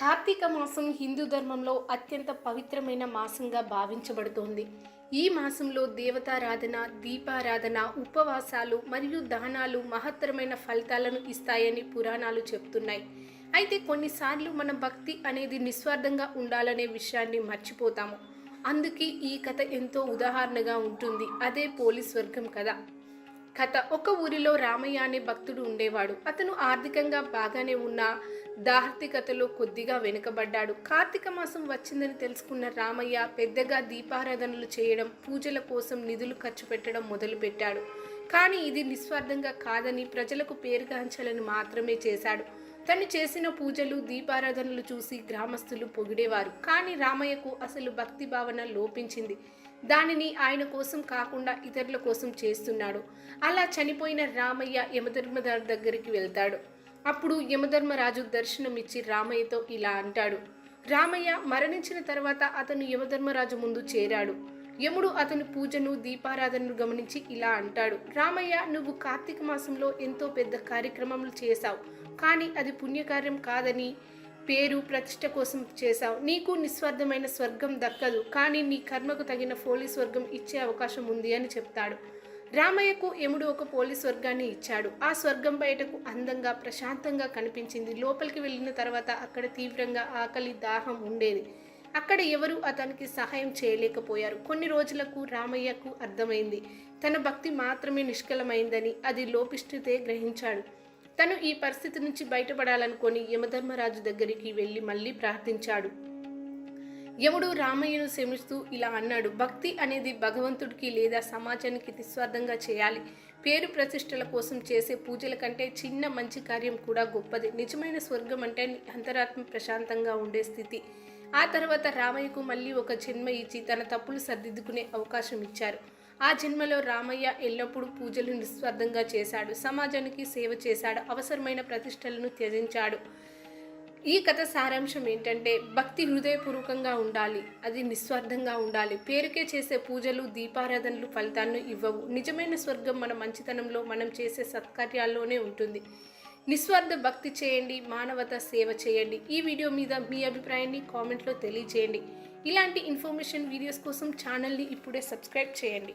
కార్తీక మాసం హిందూ ధర్మంలో అత్యంత పవిత్రమైన మాసంగా భావించబడుతోంది. ఈ మాసంలో దేవతారాధన దీపారాధన ఉపవాసాలు మరియు దానాలు మహత్తరమైన ఫలితాలను ఇస్తాయని పురాణాలు చెప్తున్నాయి. అయితే కొన్నిసార్లు మన భక్తి అనేది నిస్వార్థంగా ఉండాలనే విషయాన్ని మర్చిపోతాము. అందుకే ఈ కథ ఎంతో ఉదాహరణగా ఉంటుంది. అదే పోలీస్ వర్గం కథ. కథ ఒక ఊరిలో రామయ్య అనే భక్తుడు ఉండేవాడు. అతను ఆర్థికంగా బాగానే ఉన్న దార్తికతలో కొద్దిగా వెనుకబడ్డాడు. కార్తీక మాసం వచ్చిందని తెలుసుకున్న రామయ్య పెద్దగా దీపారాధనలు చేయడం పూజల కోసం నిధులు ఖర్చు పెట్టడం మొదలుపెట్టాడు. కానీ ఇది నిస్వార్థంగా కాదని ప్రజలకు పేరుగాంచాలని మాత్రమే చేశాడు. తను చేసిన పూజలు దీపారాధనలు చూసి గ్రామస్తులు పొగిడేవారు. కానీ రామయ్యకు అసలు భక్తి భావన లోపించింది. దానిని ఆయన కోసం కాకుండా ఇతరుల కోసం చేస్తున్నాడు. అలా చనిపోయిన రామయ్య యమధర్మరాజు దగ్గరికి వెళ్తాడు. అప్పుడు యమధర్మరాజు దర్శనమిచ్చి రామయ్యతో ఇలా అంటాడు. రామయ్య మరణించిన తర్వాత అతను యమధర్మరాజు ముందు చేరాడు. యముడు అతని పూజను దీపారాధనను గమనించి ఇలా అంటాడు. రామయ్య నువ్వు కార్తీక మాసంలో ఎంతో పెద్ద కార్యక్రమములు చేశావు. కానీ అది పుణ్యకార్యం కాదని పేరు ప్రతిష్ట కోసం చేశావు. నీకు నిస్వార్థమైన స్వర్గం దక్కదు. కానీ నీ కర్మకు తగిన ఫోలీ స్వర్గం ఇచ్చే అవకాశం ఉంది అని చెప్తాడు. రామయ్యకు యముడు ఒక పోలీస్ స్వర్గాన్ని ఇచ్చాడు. ఆ స్వర్గం బయటకు అందంగా ప్రశాంతంగా కనిపించింది. లోపలికి వెళ్ళిన తర్వాత అక్కడ తీవ్రంగా ఆకలి దాహం ఉండేది. అక్కడ ఎవరు అతనికి సహాయం చేయలేకపోయారు. కొన్ని రోజులకు రామయ్యకు అర్థమైంది. తన భక్తి మాత్రమే నిష్కలమైందని అది లోపిష్ఠితే గ్రహించాడు. తను ఈ పరిస్థితి నుంచి బయటపడాలనుకొని యమధర్మరాజు దగ్గరికి వెళ్ళి మళ్ళీ ప్రార్థించాడు. యముడు రామయ్యను శమిస్తూ ఇలా అన్నాడు. భక్తి అనేది భగవంతుడికి లేదా సమాజానికి నిస్వార్థంగా చేయాలి. పేరు ప్రతిష్టల కోసం చేసే పూజల కంటే చిన్న మంచి కార్యం కూడా గొప్పది. నిజమైన స్వర్గం అంటే అంతరాత్మ ప్రశాంతంగా ఉండే స్థితి. ఆ తర్వాత రామయ్యకు మళ్ళీ ఒక జన్మ ఇచ్చి తన తప్పులు సర్దిద్దుకునే అవకాశం ఇచ్చారు. ఆ జన్మలో రామయ్య ఎల్లప్పుడూ పూజలు నిస్వార్థంగా చేశాడు. సమాజానికి సేవ చేశాడు. అవసరమైన ప్రతిష్టలను త్యజించాడు. ఈ కథ సారాంశం ఏంటంటే భక్తి హృదయపూర్వకంగా ఉండాలి అది నిస్వార్థంగా ఉండాలి. పేరుకే చేసే పూజలు దీపారాధనలు ఫలితాలను ఇవ్వవు. నిజమైన స్వర్గం మన మంచితనంలో మనం చేసే సత్కార్యాల్లోనే ఉంటుంది. నిస్వార్థ భక్తి చేయండి మానవత సేవ చేయండి. ఈ వీడియో మీద మీ అభిప్రాయాన్ని కామెంట్లో తెలియజేయండి ఇలాంటి ఇన్ఫర్మేషన్ వీడియోస్ కోసం ఛానల్ని ఇప్పుడే సబ్స్క్రైబ్ చేయండి.